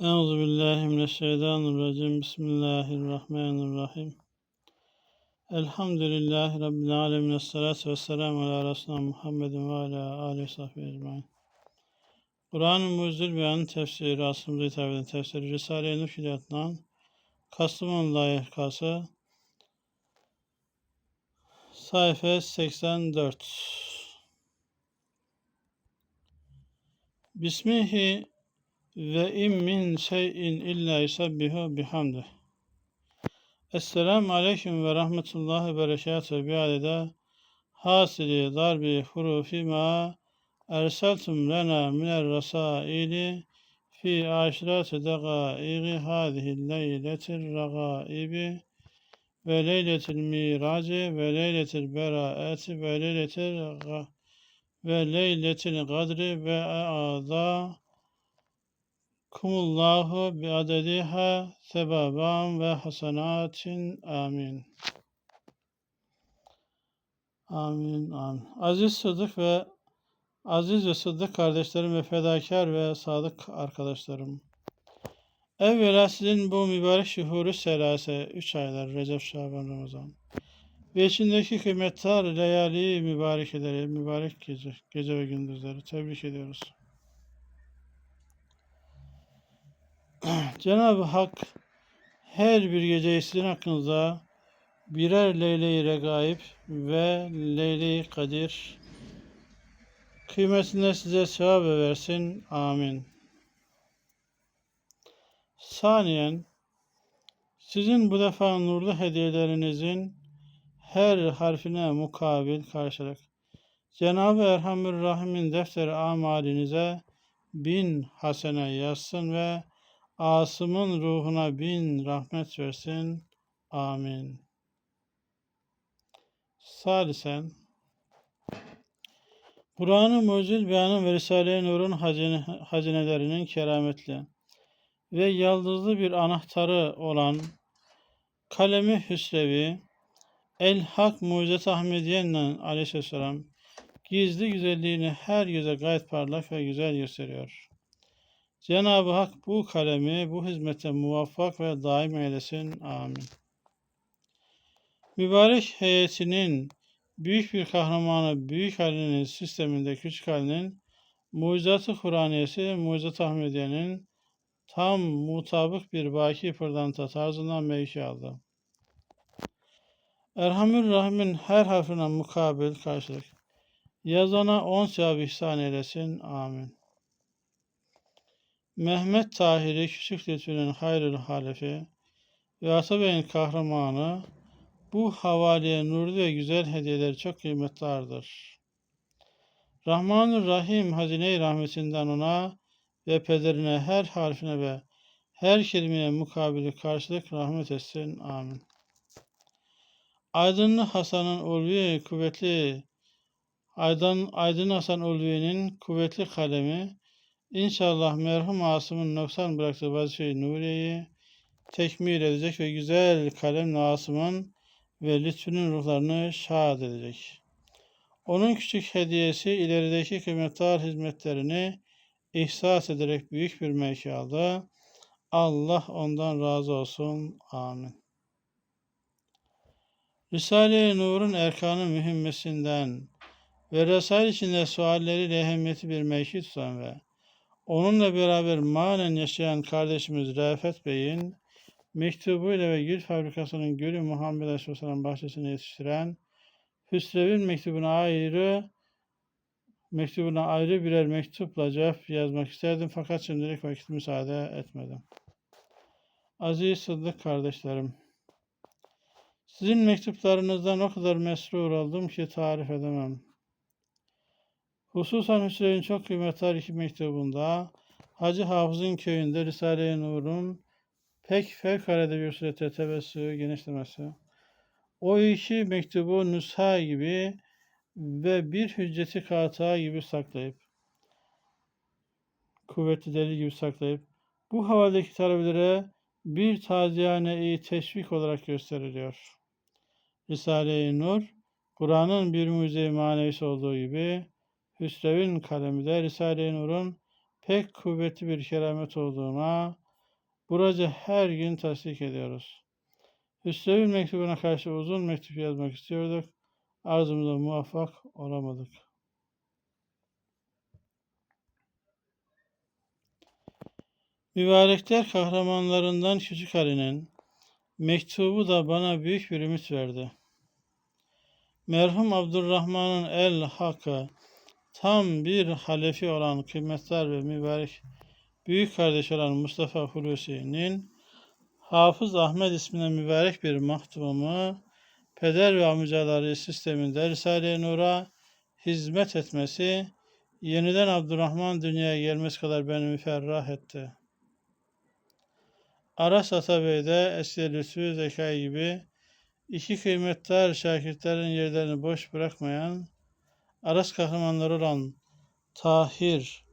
Euzu billahi mineşşeytanirracim. Bismillahirrahmanirrahim. Elhamdülillahi rabbil alamin. Essalatu vesselamu ala resulina Muhammedin ve ala alihi ve sahbihi ecmaîn. Kur'an-ı Mucizül Beyan'ın tefsiri, aslımıza hitap eden tefsiri, Risale-i Nur Külliyatından Kastamonu layıkası sayfa 84 Bismihi ve im min şeyin illa yusabbihu bihamdih. Esselamu aleyküm ve rahmetullahi ve berekatuhu bi adede hasili darbi hurufi ma erseltum lena minel rasaili fi aşirati degâigi hâzihi leyletir ragâibi ve leyletil miraci ve leyletil beraati ve leyletil ve leyletil gadri ve a'da Kumullahu bi adediha sebaban ve hasanatin amin. Amin, amin. Aziz Sıddık ve Aziz ve Sıddık kardeşlerim ve fedakar ve sadık arkadaşlarım. Evvela sizin bu mübarek şuhuru selase, üç aylar, Recep, Şaban, Ramazan ve içindeki kıymetli leyali mübarekeleri, mübarek gece, gece ve gündüzleri tebrik ediyoruz. Cenab-ı Hak her bir geceyi sizin hakkınızda birer Leyle-i Regaib ve Leyle-i Kadir kıymetinde size sevap versin. Amin. Saniyen, sizin bu defa nurlu hediyelerinizin her harfine mukabil karşılık Cenab-ı Erhamür Rahim'in defteri amalinize bin hasene yazsın ve Asım'ın ruhuna bin rahmet versin. Amin. Salisen Kur'an-ı Mucizül Beyan'ın ve Risale-i Nur'un hazine, hazinelerinin kerametli ve yaldızlı bir anahtarı olan Kalemi Hüsrevi El Hak Mucizet Ahmediye'nin aleyhisselam gizli güzelliğini her yüze gayet parlak ve güzel gösteriyor. Cenab-ı Hak bu kalemi bu hizmete muvaffak ve daim eylesin. Amin. Mübarek heyetinin büyük bir kahramanı büyük halinin sisteminde küçük halinin mucizatı Kur'aniyesi mucizat Ahmediye'nin tam mutabık bir baki pırlanta tarzından mevki aldı. Erhamür Rahim'in her harfine mukabil karşılık. Yazana on sevap ihsan eylesin. Amin. Mehmet Tahiri Küçük Lütfü'nün hayrül halefi ve Atabey'in kahramanı bu havaleye nurlu ve güzel hediyeler çok kıymetlidir. Rahmanur Rahim hazine-i rahmetinden ona ve pederine her harfine ve her kelimeye mukabili karşılık rahmet etsin. Amin. Aydınlı Hasan'ın ulvi kuvvetli Aydın, Aydın Hasan Ulvi'nin kuvvetli kalemi İnşallah merhum Asım'ın noksan bıraktığı vazife-i Nuriye'yi tekmil edecek ve güzel kalemle Asım'ın ve lütfünün ruhlarını şad edecek. Onun küçük hediyesi ilerideki kıymetli hizmetlerini ihsas ederek büyük bir mevki. Allah ondan razı olsun. Amin. Risale-i Nur'un erkanı mühimmesinden ve Resail içinde sualleriyle ehemmiyeti bir mevki tutan ve Onunla beraber manen yaşayan kardeşimiz Rafet Bey'in mektubuyla ve gül fabrikasının Gülü Muhammed Aleyhisselam bahçesine yetiştiren Hüsrev'in mektubuna ayrı mektubuna ayrı birer mektupla cevap yazmak isterdim fakat şimdilik vakit müsaade etmedim. Aziz Sıddık kardeşlerim, sizin mektuplarınızdan o kadar mesrur oldum ki tarif edemem. Hususan Hüseyin'in çok kıymetli iki mektubunda Hacı Hafız'ın köyünde Risale-i Nur'un pek fevkalade bir surete tebessü genişlemesi. O iki mektubu nüsha gibi ve bir hücceti kata gibi saklayıp kuvvetli deli gibi saklayıp bu havadaki talebelere bir taziyane-i teşvik olarak gösteriliyor. Risale-i Nur, Kur'an'ın bir mucize manevisi olduğu gibi Hüsrev'in kalemi de Risale-i Nur'un pek kuvvetli bir keramet olduğuna Buraca her gün tasdik ediyoruz. Hüsrev'in mektubuna karşı uzun mektup yazmak istiyorduk. Arzumuza muvaffak olamadık. Mübarekler kahramanlarından Küçük Ali'nin mektubu da bana büyük bir ümit verdi. Merhum Abdurrahman'ın el hakkı tam bir halefi olan kıymetler ve mübarek büyük kardeş olan Mustafa Hulusi'nin Hafız Ahmet ismine mübarek bir mahtumu peder ve amcaları sisteminde Risale-i Nur'a hizmet etmesi yeniden Abdurrahman dünyaya gelmesi kadar beni müferrah etti. Aras Atabey de eski lütfü zekayı gibi iki kıymetli şakirtlerin yerlerini boş bırakmayan Aras kahramanları olan Tahir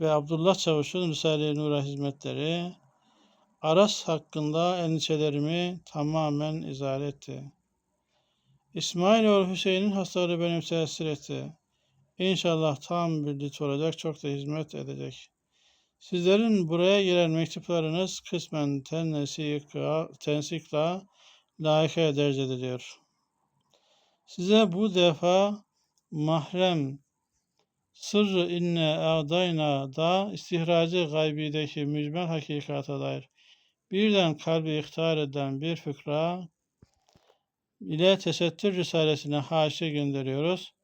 ve Abdullah Çavuş'un Risale-i Nur'a hizmetleri Aras hakkında endişelerimi tamamen izale etti. İsmailoğlu Hüseyin'in hastalığı beni tesir etti. İnşallah tam bir lit olacak, çok da hizmet edecek. Sizlerin buraya gelen mektuplarınız kısmen tensikla layıkaya derc ediliyor. Size bu defa mahrem sırrı inne a'dayna da istihracı gaybideki mücmel hakikata dair birden kalbi ihtar eden bir fıkra ile tesettür risalesine haşi gönderiyoruz.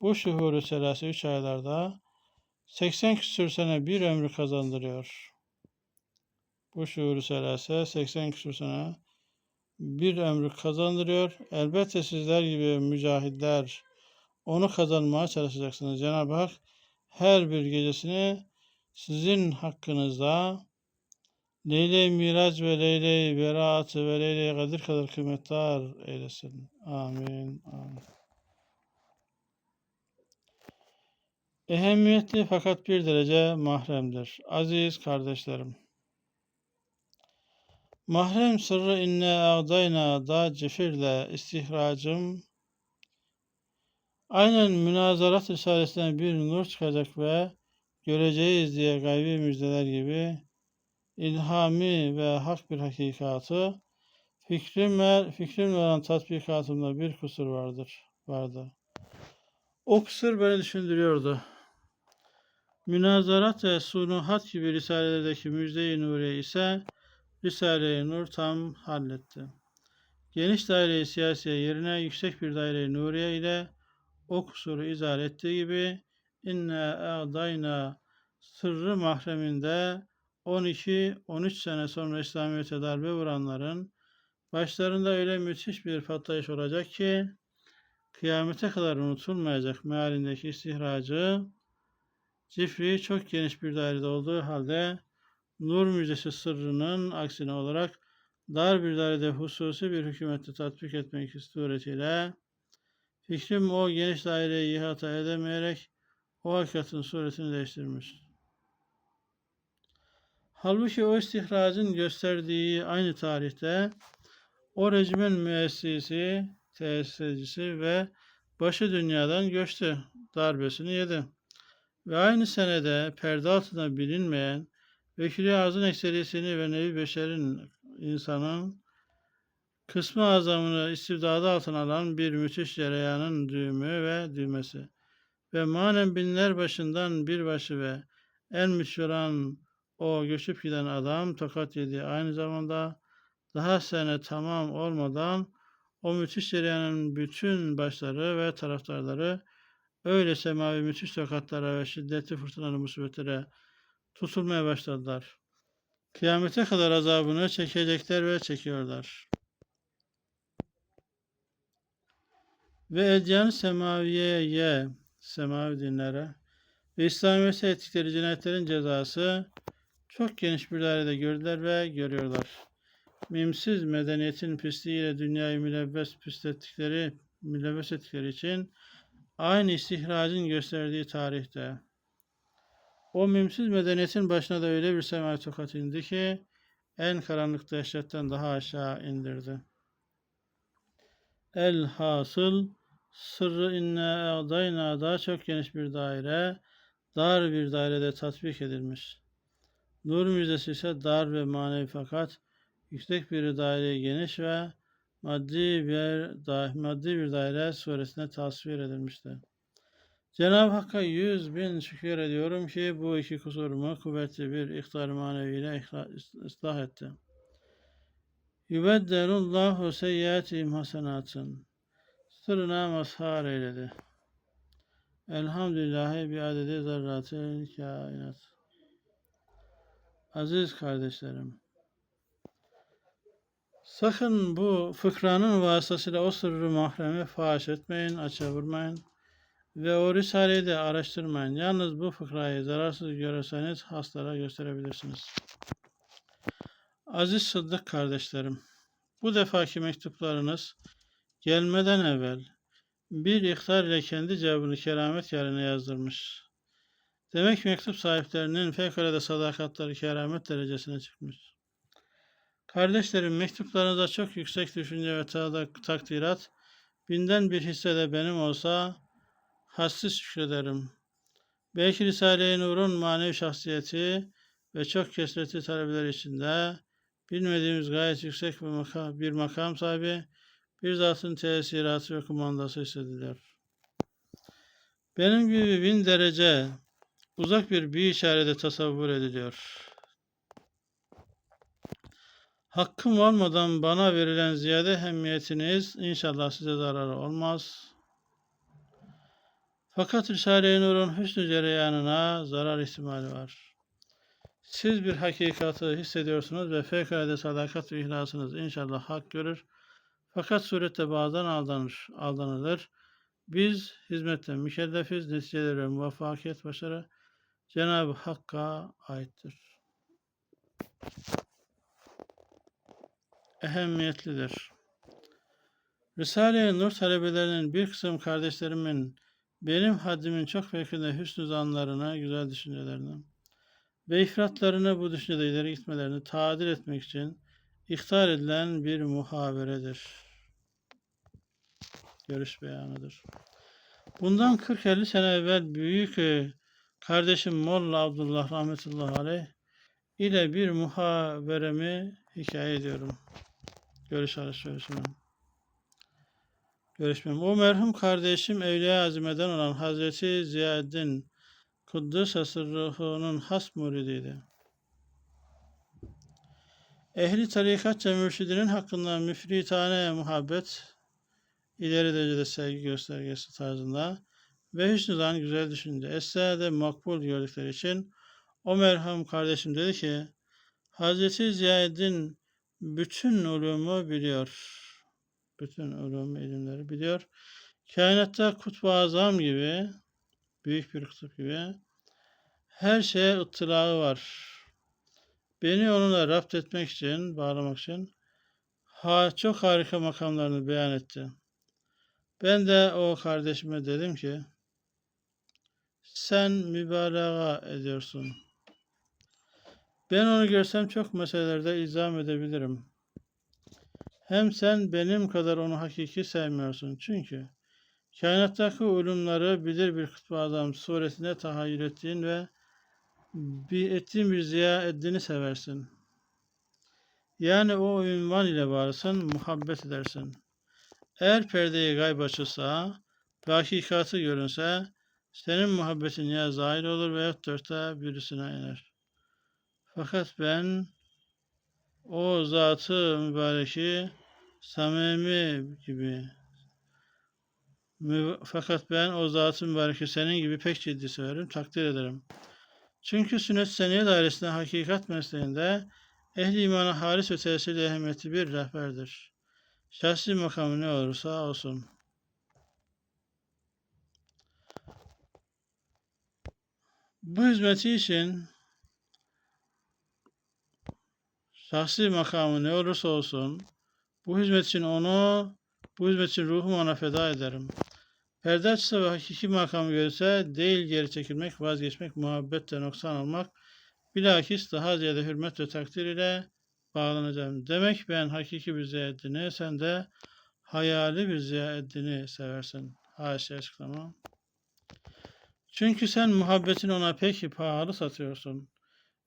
Bu şuhuru selası 3 aylarda 80 küsür sene bir ömrü kazandırıyor. Bu şuuru selası 80 küsür sene bir ömrü kazandırıyor. Elbette sizler gibi mücahidler onu kazanmaya çalışacaksınız. Cenab-ı Hak her bir gecesini sizin hakkınızda Leyle-i Miraç ve Leyle-i Beraat ve Leyle-i Kadir kadar kıymetli eylesin. Amin. Amin. Ehemmiyetli fakat bir derece mahremdir. Aziz kardeşlerim. Mahrem sırrı inne ağdayna da cifirle istihracım aynen münazarat risalesinden bir nur çıkacak ve göreceğiz diye gaybi müjdeler gibi ilhami ve hak bir hakikatı fikrimle, fikrimle olan tatbikatımda bir kusur vardır, vardı. O kusur beni düşündürüyordu. Münazarat ve sunuhat gibi risalelerdeki müjde-i nuriye ise Risale-i Nur tam halletti. Geniş daire-i siyasiye yerine yüksek bir daire-i nuriye ile o izah ettiği gibi inne a'dayna sırrı mahreminde 12-13 sene sonra İslamiyet'e darbe vuranların başlarında öyle müthiş bir patlayış olacak ki kıyamete kadar unutulmayacak mealindeki istihracı Cifri çok geniş bir dairede olduğu halde nur müjdesi sırrının aksine olarak dar bir dairede hususi bir hükümette tatbik etmek suretiyle fikrim o geniş daireyi ihata edemeyerek o hakikatin suretini değiştirmiş. Halbuki o istihracın gösterdiği aynı tarihte o rejimin müessisi, tesiscisi ve başı dünyadan göçtü, darbesini yedi. Ve aynı senede perde altında bilinmeyen Vekili Azın ekseriyesini ve Nevi Beşer'in insanın kısmı azamını istibdadı altına alan bir müthiş cereyanın düğümü ve düğmesi ve manen binler başından bir başı ve en müthiş o göçüp giden adam tokat yedi. Aynı zamanda daha sene tamam olmadan o müthiş cereyanın bütün başları ve taraftarları öyle semavi müthiş tokatlara ve şiddetli fırtınalı musibetlere tutulmaya başladılar. Kıyamete kadar azabını çekecekler ve çekiyorlar. Ve edyan semaviyeye, semavi dinlere ve İslamiyet'e ettikleri cinayetlerin cezası çok geniş bir dairede gördüler ve görüyorlar. Mimsiz medeniyetin pisliğiyle dünyayı mülebbes pislettikleri, mülebbes ettikleri için aynı istihracın gösterdiği tarihte o mimsiz medeniyetin başına da öyle bir sema tokat indi ki en karanlık dehşetten daha aşağı indirdi. El hasıl sırrı inne adayna daha çok geniş bir daire, dar bir dairede tatbik edilmiş. Nur müjdesi ise dar ve manevi fakat yüksek bir daireye geniş ve maddi bir da- maddi bir daire suresinde tasvir edilmiştir. Cenab-ı Hakk'a yüz bin şükür ediyorum ki bu iki kusurumu kuvvetli bir ihtar maneviyle ıslah etti. Yübeddelullahu seyyiatihim hasenatın. Sırrına mazhar eyledi. Elhamdülillahi bi adedi zerratı kainat. Aziz kardeşlerim, sakın bu fıkranın vasıtasıyla o sırrı mahremi faş etmeyin, açığa vurmayın ve o risaleyi de araştırmayın. Yalnız bu fıkrayı zararsız görürseniz hastalara gösterebilirsiniz. Aziz Sıddık kardeşlerim, bu defaki mektuplarınız gelmeden evvel bir ihtar ile kendi cevabını keramet yerine yazdırmış. Demek mektup sahiplerinin fevkalade sadakatleri keramet derecesine çıkmış. Kardeşlerim mektuplarınızda çok yüksek düşünce ve ta- takdirat, binden bir hisse de benim olsa hassiz şükrederim. Belki Risale-i Nur'un manevi şahsiyeti ve çok kesretli talebeler içinde bilmediğimiz gayet yüksek bir makam, bir makam sahibi, bir zatın tesiratı ve kumandası hissedilir. Benim gibi bin derece uzak bir bir işarede tasavvur ediliyor. Hakkım olmadan bana verilen ziyade ehemmiyetiniz inşallah size zararı olmaz. Fakat Risale-i Nur'un hüsnü cereyanına zarar ihtimali var. Siz bir hakikatı hissediyorsunuz ve fevkalade sadakat ve ihlasınız inşallah hak görür. Fakat surette bazen aldanır, aldanılır. Biz hizmetten mükellefiz, neticeleri ve muvaffakiyet başarı Cenab-ı Hakk'a aittir. Ehemmiyetlidir. Risale-i Nur talebelerinin bir kısım kardeşlerimin benim haddimin çok fevkinde hüsnü zanlarına, güzel düşüncelerine ve ifratlarına bu düşüncede ileri gitmelerini tadil etmek için ihtar edilen bir muhaberedir. Görüş beyanıdır. Bundan 40-50 sene evvel büyük e, kardeşim Molla Abdullah rahmetullahi aleyh ile bir muhaberemi hikaye ediyorum. Görüş alışverişime. Görüşmem. O merhum kardeşim Evliya Azime'den olan Hazreti Ziyaddin Kuddüs Esirruhu'nun has muridiydi. Ehli tarikatça mürşidinin hakkında müfritane muhabbet, ileri derecede sevgi göstergesi tarzında ve hüsnü zan güzel düşünce, esrede makbul gördükleri için o merhum kardeşim dedi ki, Hazreti Ziyaddin bütün ulumu biliyor. Bütün ulum ilimleri biliyor. Kainatta kutbu azam gibi, büyük bir kutup gibi her şeye ıttılağı var. Beni onunla rapt etmek için, bağlamak için ha, çok harika makamlarını beyan etti. Ben de o kardeşime dedim ki, sen mübalağa ediyorsun. Ben onu görsem çok meselelerde izah edebilirim. Hem sen benim kadar onu hakiki sevmiyorsun. Çünkü kainattaki ulumları bilir bir kutbu adam suresinde tahayyül ettiğin ve bir ettiğin bir ziya ettiğini seversin. Yani o ünvan ile varsın, muhabbet edersin. Eğer perdeyi gayb açılsa ve hakikatı görünse, senin muhabbetin ya zahir olur veya dörtte birisine iner. Fakat ben o zatı mübareki samimi gibi fakat ben o zatı mübareki senin gibi pek ciddi severim, takdir ederim. Çünkü sünnet seniye dairesinde hakikat mesleğinde ehli imana halis ve tesirli ehemmiyetli bir rehberdir. Şahsi makamı ne olursa olsun. Bu hizmeti için şahsi makamı ne olursa olsun bu hizmet için onu bu hizmet için ruhumu ona feda ederim. Perde açsa ve hakiki makamı görse değil geri çekilmek, vazgeçmek, muhabbetle noksan olmak, bilakis daha ziyade hürmet ve takdir ile bağlanacağım. Demek ben hakiki bir ziyaddini, sen de hayali bir ziyaddini seversin. Haşa açıklama. Çünkü sen muhabbetini ona pek pahalı satıyorsun.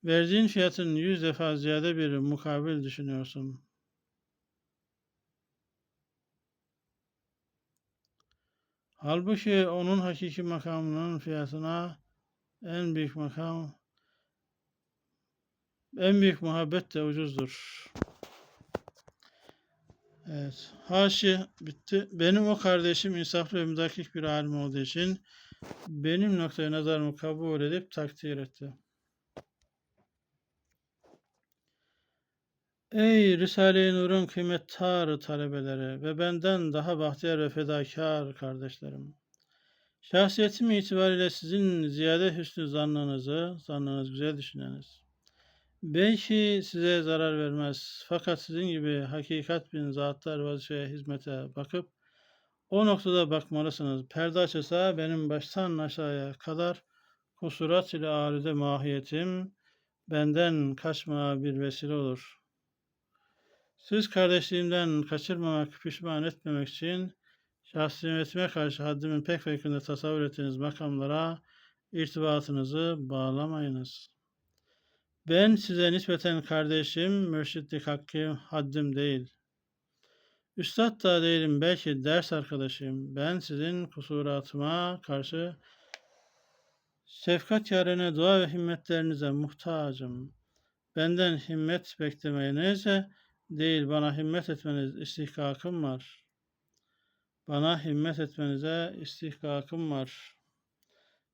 Verdiğin fiyatın yüz defa ziyade bir mukabil düşünüyorsun. Halbuki onun hakiki makamının fiyatına en büyük makam, en büyük muhabbet de ucuzdur. Evet. Haşi bitti. Benim o kardeşim insaflı ve müdakik bir alim olduğu için benim noktaya nazarımı kabul edip takdir etti. Ey Risale-i Nur'un kıymettar talebeleri ve benden daha bahtiyar ve fedakar kardeşlerim. Şahsiyetim itibariyle sizin ziyade hüsnü zannınızı, zannınız güzel düşüneniz. Belki size zarar vermez. Fakat sizin gibi hakikat bin zatlar vazifeye hizmete bakıp o noktada bakmalısınız. Perde açılsa benim baştan aşağıya kadar kusurat ile aride mahiyetim benden kaçma bir vesile olur. Siz kardeşliğimden kaçırmamak, pişman etmemek için şahsiyetime karşı haddimin pek yakında tasavvur ettiğiniz makamlara irtibatınızı bağlamayınız.'' Ben size nispeten kardeşim, mürşitlik hakkı haddim değil. Üstad da değilim, belki ders arkadaşıyım. Ben sizin kusuratıma karşı şefkat yarine dua ve himmetlerinize muhtacım. Benden himmet beklemeyinize değil, bana himmet etmeniz istihkakım var. Bana himmet etmenize istihkakım var.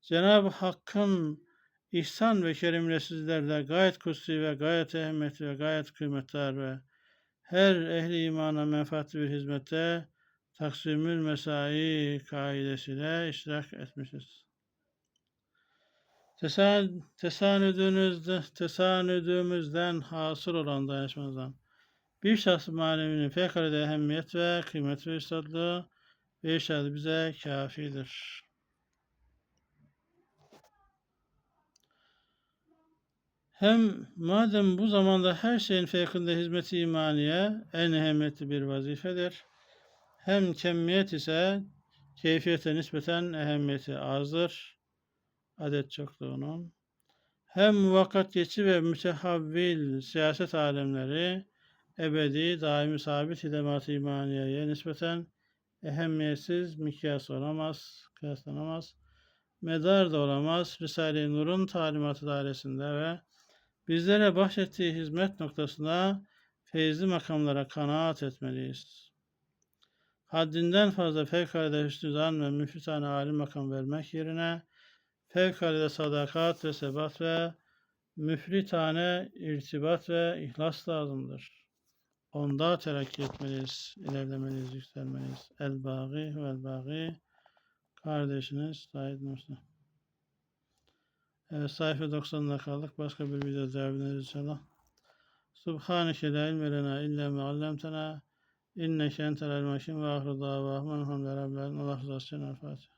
Cenab-ı Hakk'ın İhsan ve kerimle sizlerle gayet kutsi ve gayet ehemmiyetli ve gayet kıymetli ve her ehli imana menfaatli bir hizmette taksimül mesai kaidesiyle iştirak etmişiz. Tesan, tesanüdünüzde, tesanüdümüzden hasıl olan dayanışmamızdan bir şahs maneminin fevkalade ehemmiyet ve kıymet ve üstadlığı ve irşadı bize kafidir. Hem madem bu zamanda her şeyin fevkinde hizmeti imaniye en ehemmiyetli bir vazifedir. Hem kemmiyet ise keyfiyete nispeten ehemmiyeti azdır. Adet çokluğunun. Hem muvakkat geçici ve mütehavvil siyaset alemleri ebedi, daimi sabit hidemat-ı imaniyeye nispeten ehemmiyetsiz mikyas olamaz, kıyaslanamaz. Medar da olamaz. Risale-i Nur'un talimatı dairesinde ve Bizlere bahşettiği hizmet noktasında feyizli makamlara kanaat etmeliyiz. Haddinden fazla fevkalade hüsnü zan ve müfritane alim makam vermek yerine fevkalade sadakat ve sebat ve müfritane irtibat ve ihlas lazımdır. Onda terakki etmeliyiz, ilerlemeliyiz, yükselmeliyiz. El-Bâgî ve el-Bâgî kardeşiniz Said Nursi. Evet sayfa 90'da kaldık. Başka bir video ederiz inşallah. Subhaneke la ilme lena illa ma allamtena inneke entel el ve ahru davahum elhamdülillahi rabbil. Allah razı olsun. Fatiha.